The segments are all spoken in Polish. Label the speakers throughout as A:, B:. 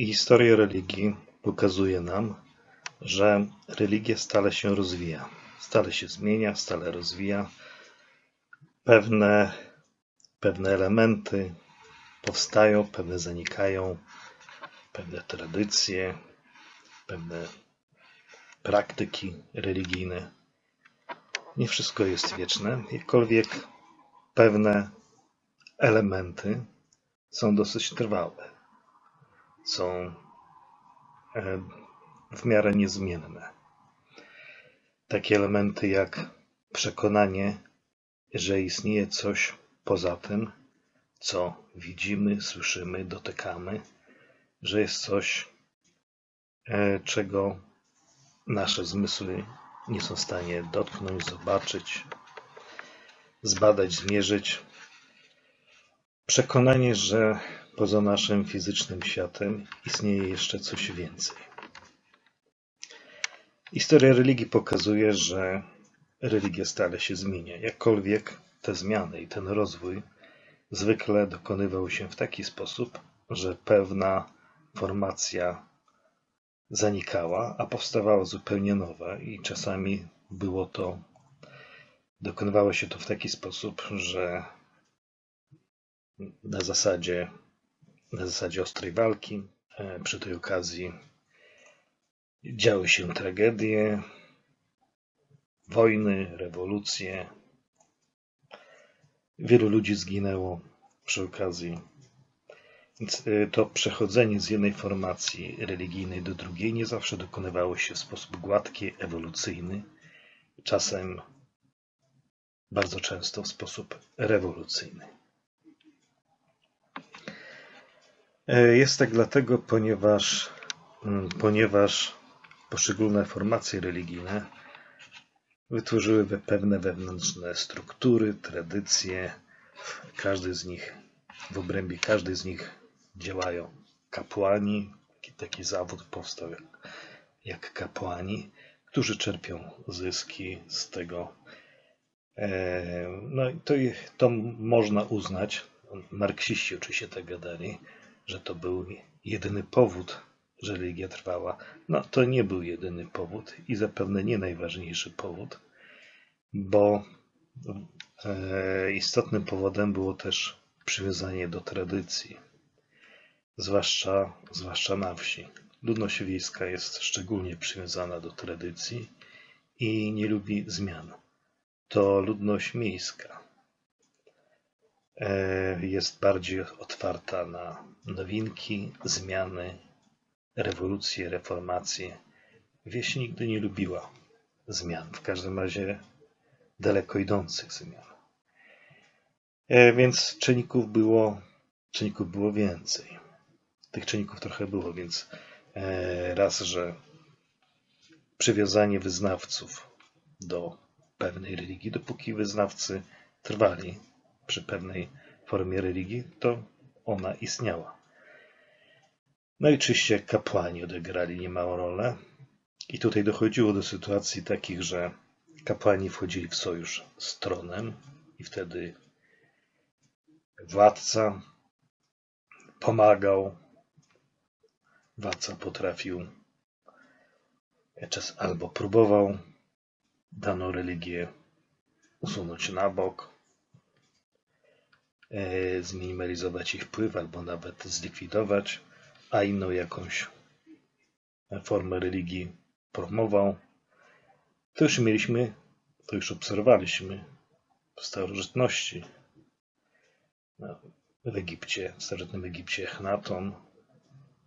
A: I historia religii pokazuje nam, że religia stale się rozwija, stale się zmienia, stale rozwija. Pewne, pewne elementy powstają, pewne zanikają, pewne tradycje, pewne praktyki religijne. Nie wszystko jest wieczne, jakkolwiek pewne elementy są dosyć trwałe. Są e, w miarę niezmienne. Takie elementy jak przekonanie, że istnieje coś poza tym, co widzimy, słyszymy, dotykamy, że jest coś, e, czego nasze zmysły nie są w stanie dotknąć, zobaczyć, zbadać, zmierzyć. Przekonanie, że poza naszym fizycznym światem istnieje jeszcze coś więcej. Historia religii pokazuje, że religia stale się zmienia. Jakkolwiek te zmiany i ten rozwój zwykle dokonywał się w taki sposób, że pewna formacja zanikała, a powstawała zupełnie nowa i czasami było to dokonywało się to w taki sposób, że na zasadzie na zasadzie ostrej walki. E, przy tej okazji działy się tragedie, wojny, rewolucje. Wielu ludzi zginęło przy okazji. Więc e, to przechodzenie z jednej formacji religijnej do drugiej nie zawsze dokonywało się w sposób gładki, ewolucyjny, czasem bardzo często w sposób rewolucyjny. E, jest tak dlatego, ponieważ, mm, ponieważ poszczególne formacje religijne wytworzyły pewne wewnętrzne struktury, tradycje. Każdy z nich, w obrębie każdej z nich działają kapłani. Taki zawód powstał jak, jak kapłani, którzy czerpią zyski z tego. E, no i to, to można uznać, marksiści oczywiście tak gadali, że to był jedyny powód, że religia trwała. No to nie był jedyny powód i zapewne nie najważniejszy powód, bo e, istotnym powodem było też przywiązanie do tradycji, zwłaszcza, zwłaszcza na wsi. Ludność wiejska jest szczególnie przywiązana do tradycji i nie lubi zmian. To ludność miejska jest bardziej otwarta na nowinki, zmiany, rewolucje, reformacje. Wieś nigdy nie lubiła zmian, w każdym razie daleko idących zmian. E, więc czynników było, czynników było więcej. Tych czynników trochę było, więc e, raz, że przywiązanie wyznawców do pewnej religii, dopóki wyznawcy trwali przy pewnej formie religii, to ona istniała. No i oczywiście kapłani odegrali niemałą rolę. I tutaj dochodziło do sytuacji takich, że kapłani wchodzili w sojusz z tronem i wtedy władca pomagał. Władca potrafił albo próbował daną religię usunąć na bok, zminimalizować ich wpływ albo nawet zlikwidować, a inną jakąś formę religii promował. To już mieliśmy, to już obserwowaliśmy w starożytności. No, w Egipcie, w starożytnym Egipcie Echnaton,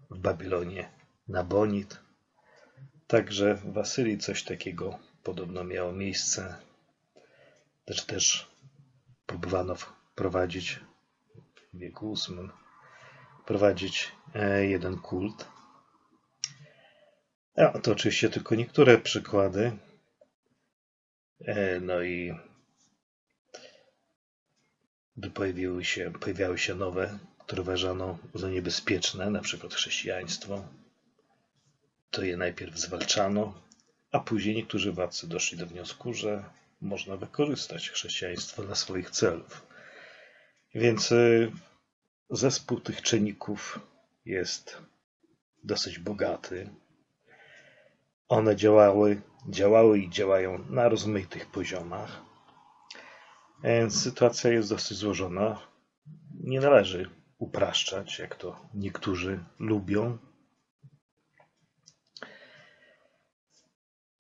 A: w Babilonie Nabonid. Także w Asylii coś takiego podobno miało miejsce. Też też próbowano prowadzić w wieku VIII, prowadzić e, jeden kult. No, to oczywiście tylko niektóre przykłady. E, no i pojawiły się, pojawiały się nowe, które uważano za niebezpieczne, na przykład chrześcijaństwo. To je najpierw zwalczano, a później niektórzy władcy doszli do wniosku, że można wykorzystać chrześcijaństwo dla swoich celów. Więc y, zespół tych czynników jest dosyć bogaty. One działały, działały i działają na rozmaitych poziomach. Sytuacja jest dosyć złożona. Nie należy upraszczać, jak to niektórzy lubią.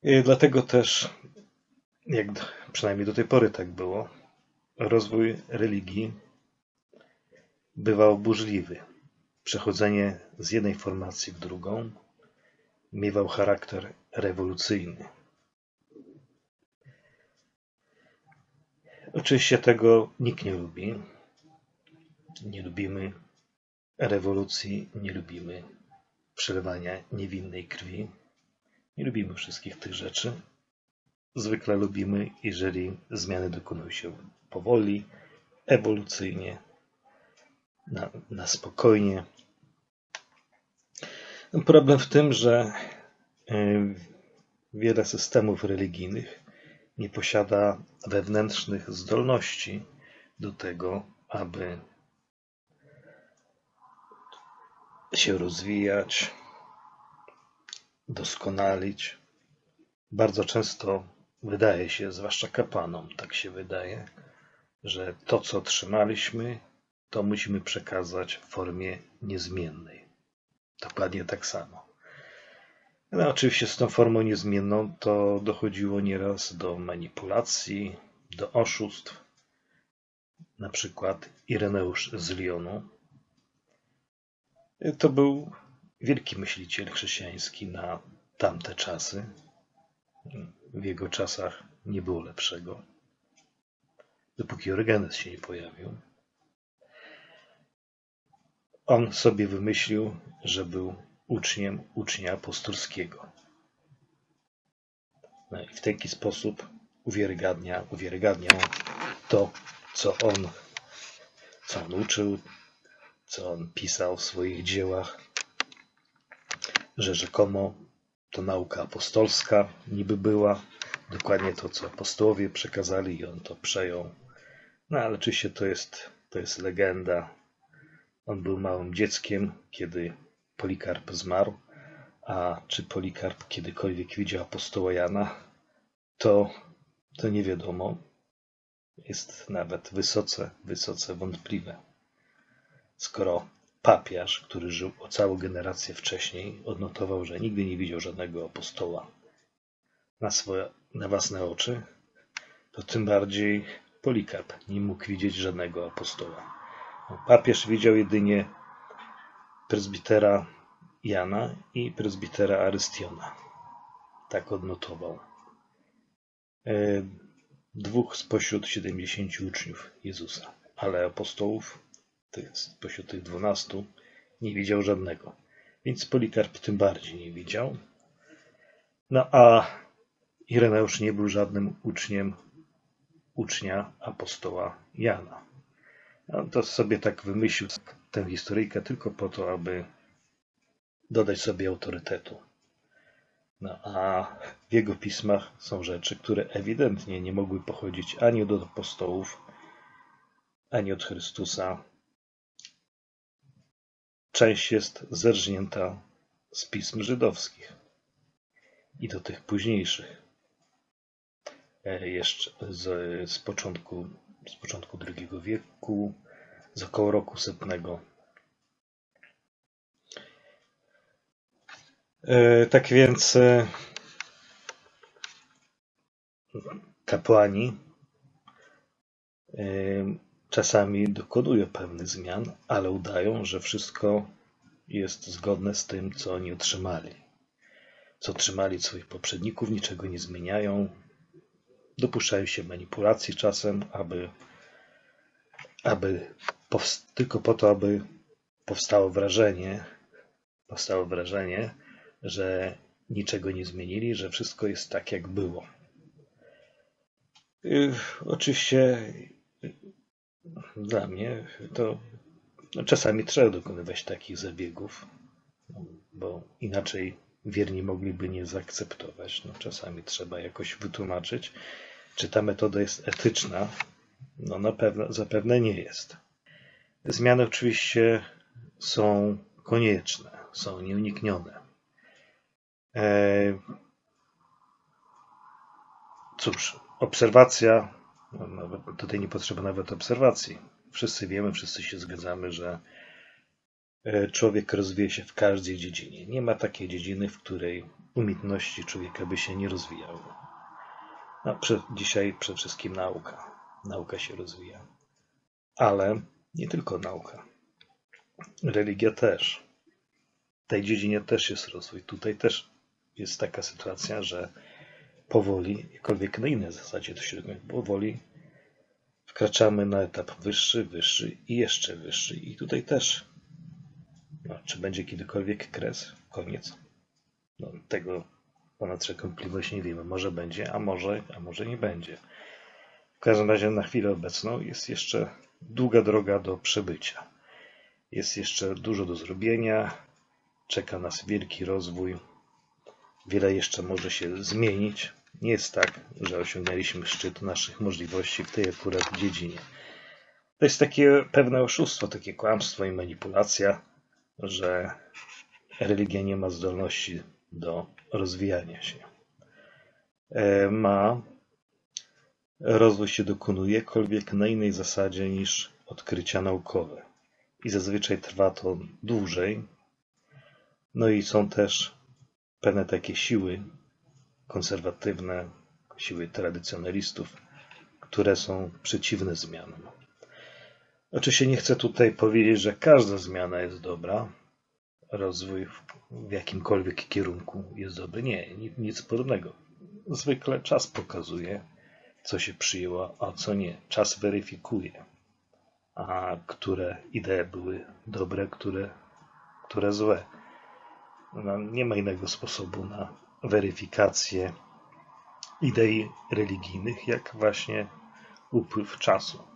A: I dlatego też, jak przynajmniej do tej pory tak było, rozwój religii bywał burzliwy. Przechodzenie z jednej formacji w drugą miewał charakter rewolucyjny. Oczywiście tego nikt nie lubi. Nie lubimy rewolucji, nie lubimy przelewania niewinnej krwi. Nie lubimy wszystkich tych rzeczy. Zwykle lubimy, jeżeli zmiany dokonują się powoli, ewolucyjnie, na, na spokojnie. Problem w tym, że y, wiele systemów religijnych nie posiada wewnętrznych zdolności do tego, aby się rozwijać, doskonalić. Bardzo często wydaje się, zwłaszcza kapłanom, tak się wydaje, że to, co otrzymaliśmy, to musimy przekazać w formie niezmiennej. Dokładnie tak samo. No, oczywiście z tą formą niezmienną to dochodziło nieraz do manipulacji, do oszustw. Na przykład Ireneusz z Lyonu. To był wielki myśliciel chrześcijański na tamte czasy. W jego czasach nie było lepszego, dopóki Orygenes się nie pojawił. On sobie wymyślił, że był uczniem ucznia apostolskiego. No i w taki sposób uwiarygadnia, uwiarygadniał to, co on, co on uczył, co on pisał w swoich dziełach, że rzekomo to nauka apostolska niby była, dokładnie to, co apostołowie przekazali i on to przejął. No ale oczywiście to jest, to jest legenda. On był małym dzieckiem, kiedy Polikarp zmarł, a czy Polikarp kiedykolwiek widział apostoła Jana, to, to nie wiadomo. Jest nawet wysoce, wysoce wątpliwe. Skoro papież, który żył o całą generację wcześniej, odnotował, że nigdy nie widział żadnego apostoła na, swoje, na własne oczy, to tym bardziej Polikarp nie mógł widzieć żadnego apostoła. Papież widział jedynie prezbitera Jana i prezbitera Arystiona. Tak odnotował. E, dwóch spośród siedemdziesięciu uczniów Jezusa, ale apostołów spośród tych dwunastu nie widział żadnego. Więc Polikarp tym bardziej nie widział. No a Ireneusz nie był żadnym uczniem ucznia apostoła Jana. On to sobie tak wymyślił tę historyjkę tylko po to, aby dodać sobie autorytetu. No, a w jego pismach są rzeczy, które ewidentnie nie mogły pochodzić ani od apostołów, ani od Chrystusa. Część jest zerżnięta z pism żydowskich i do tych późniejszych, e, jeszcze z, z, początku, z początku II wieku, z około roku setnego E, tak więc e, kapłani e, czasami dokonują pewnych zmian, ale udają, że wszystko jest zgodne z tym, co oni otrzymali. Co otrzymali od swoich poprzedników, niczego nie zmieniają. Dopuszczają się manipulacji czasem, aby, aby tylko po to, aby powstało wrażenie, powstało wrażenie, że niczego nie zmienili, że wszystko jest tak, jak było. Y, oczywiście dla mnie to no, czasami trzeba dokonywać takich zabiegów, bo inaczej wierni mogliby nie zaakceptować. No, czasami trzeba jakoś wytłumaczyć, czy ta metoda jest etyczna. No na pewno, zapewne nie jest. Zmiany oczywiście są konieczne są nieuniknione. E, cóż, obserwacja, no, nawet tutaj nie potrzeba nawet obserwacji. Wszyscy wiemy, wszyscy się zgadzamy, że człowiek rozwija się w każdej dziedzinie. Nie ma takiej dziedziny, w której umiejętności człowieka by się nie rozwijały. No, dzisiaj przede wszystkim nauka. Nauka się rozwija. Ale nie tylko nauka. Religia też. W tej dziedzinie też jest rozwój. Tutaj też jest taka sytuacja, że powoli, jakkolwiek na innej zasadzie to się robi, powoli wkraczamy na etap wyższy, wyższy i jeszcze wyższy. I tutaj też, no, czy będzie kiedykolwiek kres, koniec? No, tego ponad wątpliwość nie wiemy. Może będzie, a może, a może nie będzie. W każdym razie na chwilę obecną jest jeszcze długa droga do przebycia. Jest jeszcze dużo do zrobienia. Czeka nas wielki rozwój. Wiele jeszcze może się zmienić. Nie jest tak, że osiągnęliśmy szczyt naszych możliwości w tej akurat dziedzinie. To jest takie pewne oszustwo, takie kłamstwo i manipulacja, że religia nie ma zdolności do rozwijania się. E, ma, rozwój się dokonuje, kolwiek na innej zasadzie niż odkrycia naukowe. I zazwyczaj trwa to dłużej. No i są też pewne takie siły konserwatywne, siły tradycjonalistów, które są przeciwne zmianom. Oczywiście nie chcę tutaj powiedzieć, że każda zmiana jest dobra, rozwój w jakimkolwiek kierunku jest dobry. Nie, nic podobnego. Zwykle czas pokazuje, co się przyjęło, a co nie. Czas weryfikuje, a które idee były dobre, które, które złe. No, nie ma innego sposobu na weryfikację idei religijnych, jak właśnie upływ czasu.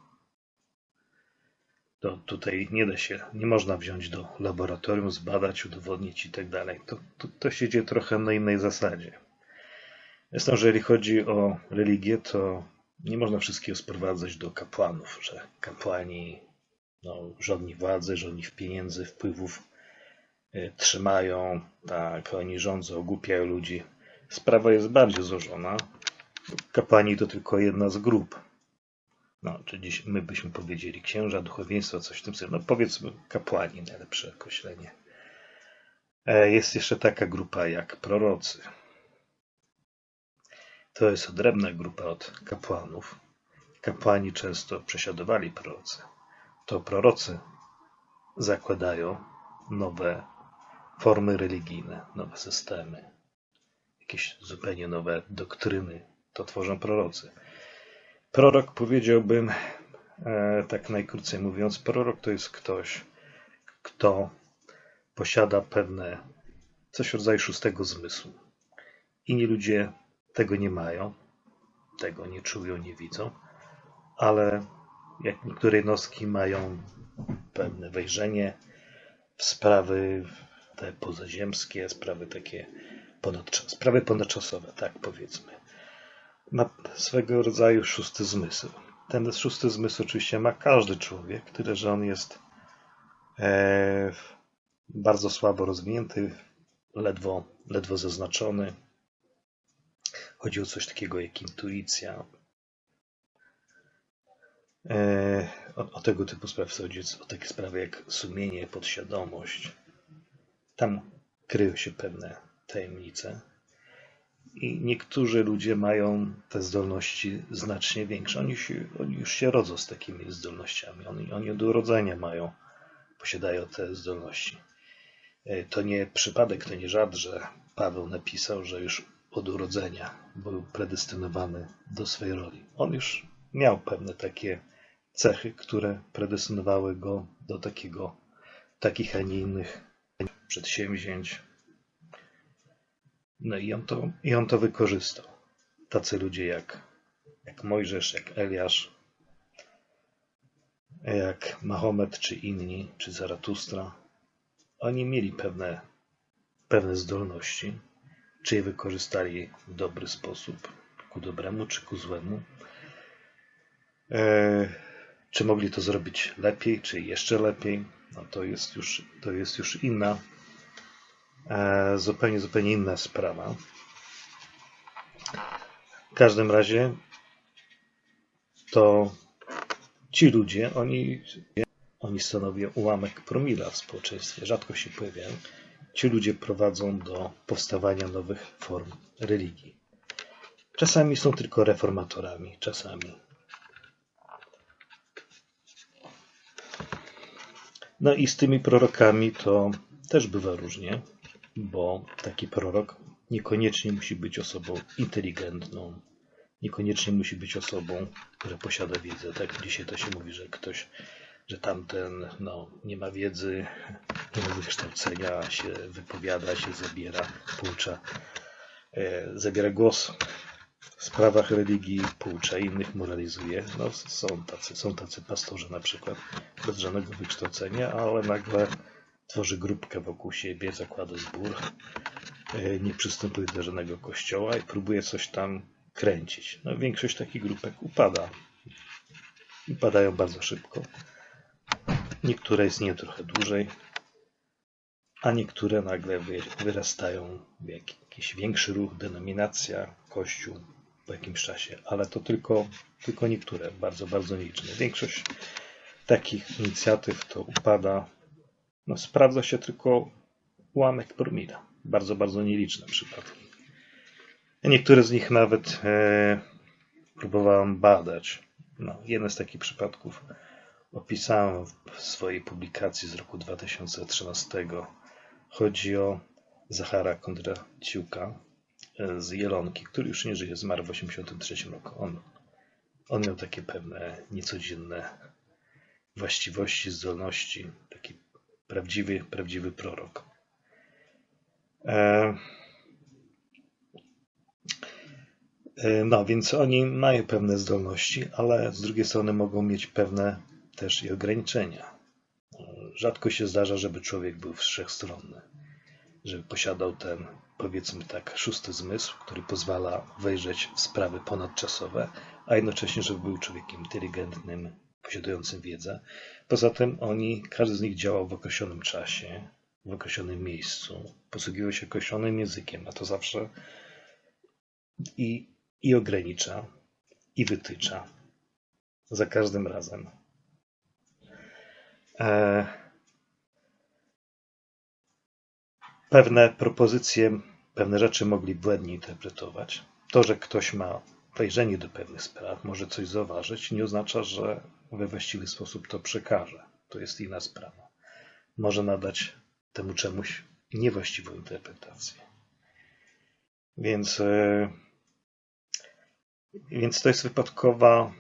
A: To tutaj nie da się, nie można wziąć do laboratorium, zbadać, udowodnić i tak dalej. To, to, to się dzieje trochę na innej zasadzie. Zresztą, jeżeli chodzi o religię, to nie można wszystkiego sprowadzać do kapłanów, że kapłani no, żadni władzy, żadnych pieniędzy, wpływów y, trzymają, tak, oni rządzą, ogłupiają ludzi. Sprawa jest bardziej złożona. Kapłani to tylko jedna z grup no, czy dziś my byśmy powiedzieli księża, duchowieństwo, coś w tym stylu. No powiedzmy kapłani, najlepsze określenie. E, jest jeszcze taka grupa jak prorocy. To jest odrębna grupa od kapłanów. Kapłani często prześladowali prorocy. To prorocy zakładają nowe formy religijne, nowe systemy, jakieś zupełnie nowe doktryny. To tworzą prorocy. Prorok powiedziałbym, e, tak najkrócej mówiąc, prorok to jest ktoś, kto posiada pewne coś w rodzaju szóstego zmysłu. Inni ludzie tego nie mają, tego nie czują, nie widzą, ale jak niektóre jednostki mają pewne wejrzenie w sprawy te pozaziemskie, sprawy takie sprawy ponadczasowe, tak powiedzmy ma swego rodzaju szósty zmysł. Ten szósty zmysł oczywiście ma każdy człowiek, tyle że on jest e, bardzo słabo rozwinięty, ledwo, ledwo zaznaczony. Chodzi o coś takiego jak intuicja. E, o, o, tego typu sprawy chodzi, o takie sprawy jak sumienie, podświadomość. Tam kryją się pewne tajemnice. I niektórzy ludzie mają te zdolności znacznie większe. Oni, się, oni już się rodzą z takimi zdolnościami. Oni, oni od urodzenia mają, posiadają te zdolności. E, to nie przypadek, to nie żart, że Paweł napisał, że już od urodzenia był predestynowany do swojej roli. On już miał pewne takie cechy, które predestynowały go do takiego, takich, a nie innych przedsięwzięć, no i on to, i on to wykorzystał. Tacy ludzie jak, jak Mojżesz, jak Eliasz, jak Mahomet, czy inni, czy Zaratustra, oni mieli pewne, pewne zdolności. Czy je wykorzystali w dobry sposób, ku dobremu, czy ku złemu? E, czy mogli to zrobić lepiej, czy jeszcze lepiej? No to jest już, to jest już inna zupełnie, zupełnie inna sprawa. W każdym razie to ci ludzie, oni, oni stanowią ułamek promila w społeczeństwie, rzadko się pojawiają. Ci ludzie prowadzą do powstawania nowych form religii. Czasami są tylko reformatorami, czasami. No i z tymi prorokami to też bywa różnie, bo taki prorok niekoniecznie musi być osobą inteligentną, niekoniecznie musi być osobą, która posiada wiedzę. Tak dzisiaj to się mówi, że ktoś, że tamten no, nie ma wiedzy, nie ma wykształcenia, się wypowiada, się zabiera, poucza, e, zabiera głos w sprawach religii, poucza innych, moralizuje. No, są, tacy, są tacy pastorzy na przykład bez żadnego wykształcenia, ale nagle tworzy grupkę wokół siebie, zakłada zbór, e, nie przystępuje do żadnego kościoła i próbuje coś tam kręcić. No, większość takich grupek upada. Upadają bardzo szybko. Niektóre istnieją trochę dłużej, a niektóre nagle wyrastają w jakiś większy ruch, denominacja, kościół po jakimś czasie, ale to tylko, tylko niektóre, bardzo, bardzo liczne. Większość takich inicjatyw to upada. No, sprawdza się tylko ułamek promila. Bardzo, bardzo nieliczne przypadki. Niektóre z nich nawet e, próbowałem badać. No, jeden z takich przypadków opisałem w swojej publikacji z roku 2013. Chodzi o Zachara Kondraciuka e, z Jelonki, który już nie żyje, zmarł w 1983 roku. On, on miał takie pewne niecodzienne właściwości, zdolności, prawdziwy, prawdziwy prorok. E, E, no, więc oni mają pewne zdolności, ale z drugiej strony mogą mieć pewne też i ograniczenia. Rzadko się zdarza, żeby człowiek był wszechstronny, żeby posiadał ten, powiedzmy tak, szósty zmysł, który pozwala wejrzeć w sprawy ponadczasowe, a jednocześnie, żeby był człowiekiem inteligentnym, posiadającym wiedzę. Poza tym oni, każdy z nich działał w określonym czasie, w określonym miejscu, posługiwał się określonym językiem, a to zawsze i i ogranicza, i wytycza. Za każdym razem. E, pewne propozycje, pewne rzeczy mogli błędnie interpretować. To, że ktoś ma wejrzenie do pewnych spraw, może coś zauważyć, nie oznacza, że we właściwy sposób to przekaże. To jest inna sprawa. Może nadać temu czemuś niewłaściwą interpretację. Więc e, więc to jest wypadkowa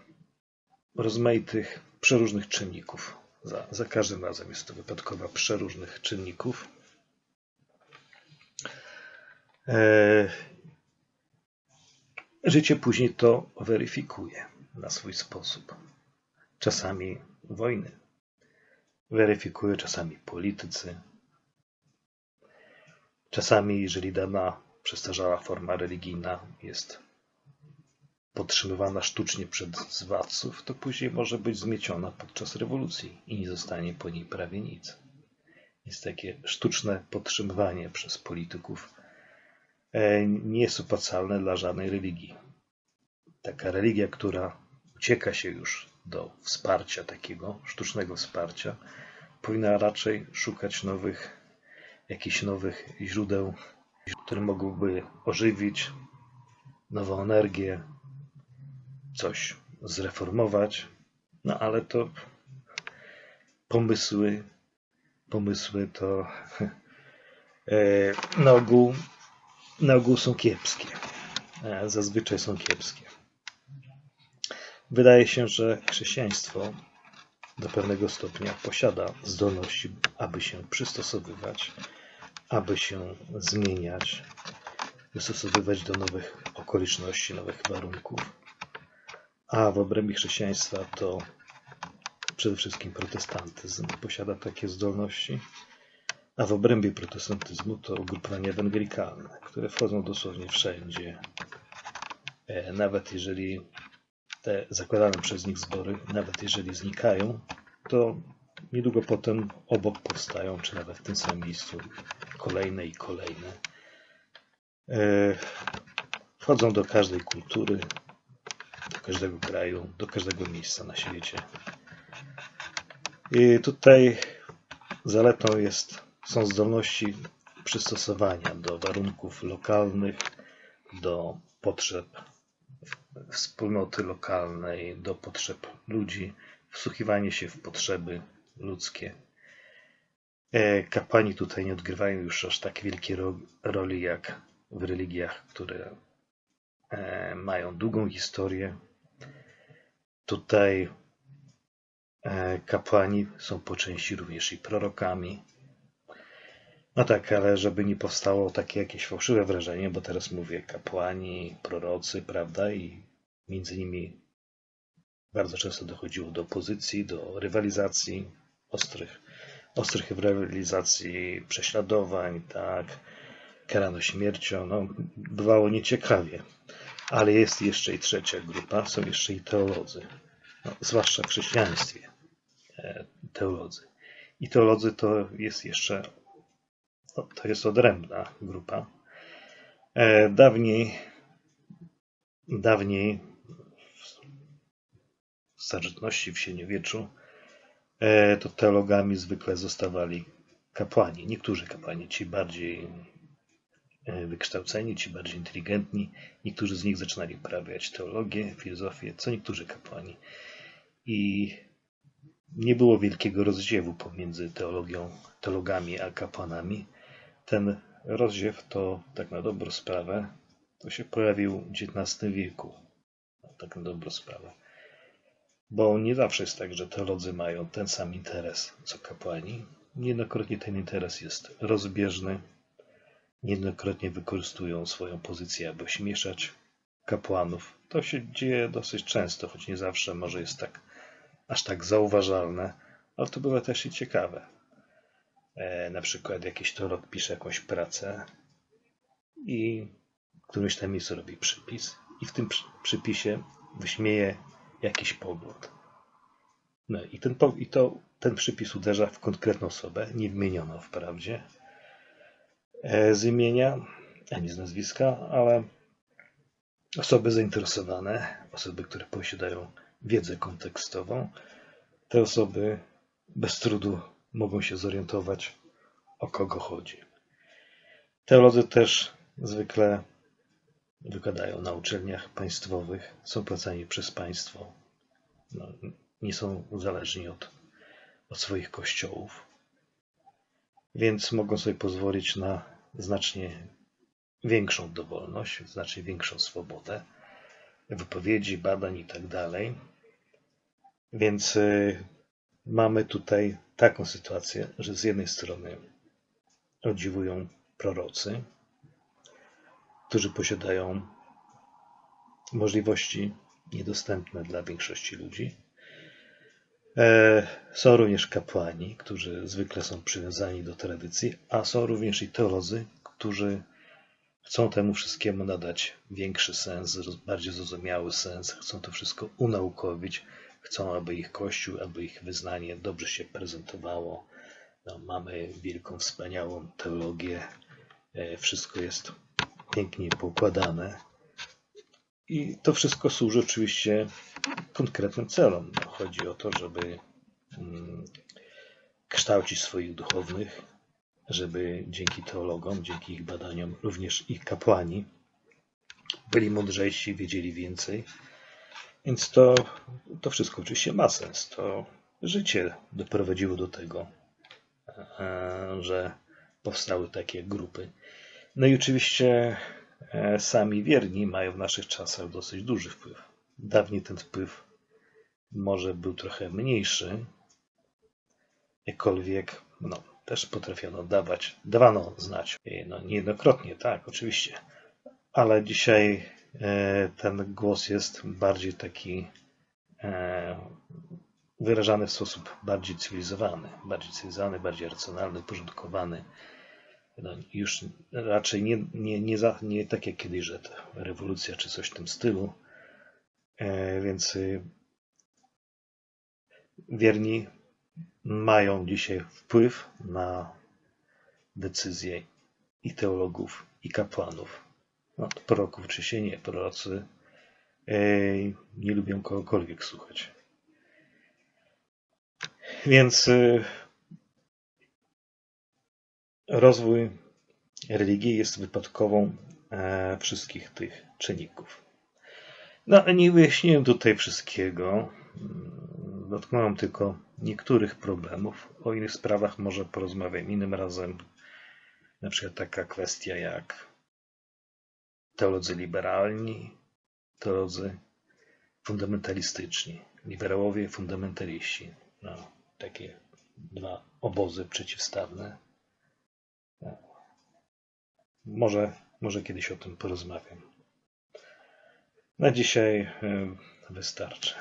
A: rozmaitych, przeróżnych czynników. Za, za każdym razem jest to wypadkowa przeróżnych czynników. Życie później to weryfikuje na swój sposób. Czasami wojny weryfikuje, czasami politycy. Czasami, jeżeli dana przestarzała forma religijna jest podtrzymywana sztucznie przez władców, to później może być zmieciona podczas rewolucji i nie zostanie po niej prawie nic. Jest takie sztuczne podtrzymywanie przez polityków nie jest opłacalne dla żadnej religii. Taka religia, która ucieka się już do wsparcia takiego, sztucznego wsparcia, powinna raczej szukać nowych, jakichś nowych źródeł, które mogłyby ożywić nową energię, coś zreformować, no ale to pomysły, pomysły to e, na ogół, na ogół są kiepskie. E, zazwyczaj są kiepskie. Wydaje się, że chrześcijaństwo do pewnego stopnia posiada zdolności, aby się przystosowywać, aby się zmieniać, dostosowywać do nowych okoliczności, nowych warunków a w obrębie chrześcijaństwa to przede wszystkim protestantyzm posiada takie zdolności, a w obrębie protestantyzmu to ugrupowania ewangelikalne, które wchodzą dosłownie wszędzie. E, nawet jeżeli te zakładane przez nich zbory, nawet jeżeli znikają, to niedługo potem obok powstają, czy nawet w tym samym miejscu kolejne i kolejne. E, wchodzą do każdej kultury, do każdego kraju, do każdego miejsca na świecie. I tutaj zaletą jest, są zdolności przystosowania do warunków lokalnych, do potrzeb wspólnoty lokalnej, do potrzeb ludzi, wsłuchiwanie się w potrzeby ludzkie. E, kapłani tutaj nie odgrywają już aż tak wielkiej roli jak w religiach, które e, mają długą historię. Tutaj e, kapłani są po części również i prorokami. No tak, ale żeby nie powstało takie jakieś fałszywe wrażenie, bo teraz mówię kapłani, prorocy, prawda, i między nimi bardzo często dochodziło do opozycji, do rywalizacji, ostrych, ostrych rywalizacji, prześladowań, tak, karano śmiercią, no, bywało nieciekawie. Ale jest jeszcze i trzecia grupa, są jeszcze i teolodzy, no, zwłaszcza w chrześcijaństwie, e, teolodzy. I teolodzy to jest jeszcze, to jest odrębna grupa. E, dawniej, dawniej w starożytności, w średniowieczu, e, to teologami zwykle zostawali kapłani. Niektórzy kapłani, ci bardziej e, wykształceni, ci bardziej inteligentni. Niektórzy z nich zaczynali uprawiać teologię, filozofię, co niektórzy kapłani. I nie było wielkiego rozdziewu pomiędzy teologią, teologami a kapłanami. Ten rozdziew to, tak na dobrą sprawę, to się pojawił w XIX wieku. Tak na dobrą sprawę. Bo nie zawsze jest tak, że teolodzy mają ten sam interes co kapłani. Niejednokrotnie ten interes jest rozbieżny. Niejednokrotnie wykorzystują swoją pozycję, aby śmieszać kapłanów. To się dzieje dosyć często, choć nie zawsze może jest tak aż tak zauważalne, ale to bywa też i ciekawe. E, na przykład jakiś teolog pisze jakąś pracę i w którymś tam miejscu robi przypis i w tym przypisie wyśmieje jakiś pogląd. No i ten, i to, ten przypis uderza w konkretną osobę, nie wymieniono wprawdzie e, z imienia ani z nazwiska, ale osoby zainteresowane, osoby, które posiadają wiedzę kontekstową, te osoby bez trudu mogą się zorientować, o kogo chodzi. Teolodzy też zwykle wykładają na uczelniach państwowych, są płacani przez państwo, no, nie są zależni od, od swoich kościołów, więc mogą sobie pozwolić na znacznie większą dowolność, znacznie większą swobodę wypowiedzi, badań itd. Tak więc y, mamy tutaj taką sytuację, że z jednej strony odziwują prorocy, którzy posiadają możliwości niedostępne dla większości ludzi. E, są również kapłani, którzy zwykle są przywiązani do tradycji, a są również i teolodzy, którzy chcą temu wszystkiemu nadać większy sens, bardziej zrozumiały sens, chcą to wszystko unaukowić, chcą, aby ich kościół, aby ich wyznanie dobrze się prezentowało. No, mamy wielką, wspaniałą teologię, e, wszystko jest pięknie poukładane. I to wszystko służy oczywiście konkretnym celom. Chodzi o to, żeby mm, kształcić swoich duchownych, żeby dzięki teologom, dzięki ich badaniom, również ich kapłani byli mądrzejsi, wiedzieli więcej. Więc to, to wszystko oczywiście ma sens. To życie doprowadziło do tego, e, że powstały takie grupy. No i oczywiście e, sami wierni mają w naszych czasach dosyć duży wpływ. Dawniej ten wpływ może był trochę mniejszy, jakkolwiek no, też potrafiono dawać, dawano znać. No, niejednokrotnie, tak, oczywiście. Ale dzisiaj e, ten głos jest bardziej taki e, wyrażany w sposób bardziej cywilizowany, bardziej cywilizowany, bardziej racjonalny, uporządkowany no, już raczej nie, nie, nie, za, nie tak jak kiedyś, że rewolucja czy coś w tym stylu. E, więc y, wierni mają dzisiaj wpływ na, decyzje i teologów, i kapłanów. No, proroków czy się nie, prorocy yy, nie lubią kogokolwiek słuchać. Więc yy, rozwój religii jest wypadkową e, wszystkich tych czynników. No, nie wyjaśniłem tutaj wszystkiego. Dotknąłem tylko niektórych problemów. O innych sprawach może porozmawiam innym razem. Na przykład taka kwestia jak teolodzy liberalni, teolodzy fundamentalistyczni, liberałowie, fundamentaliści. No, takie dwa obozy przeciwstawne. No. Może, może kiedyś o tym porozmawiam. Na dzisiaj wystarczy.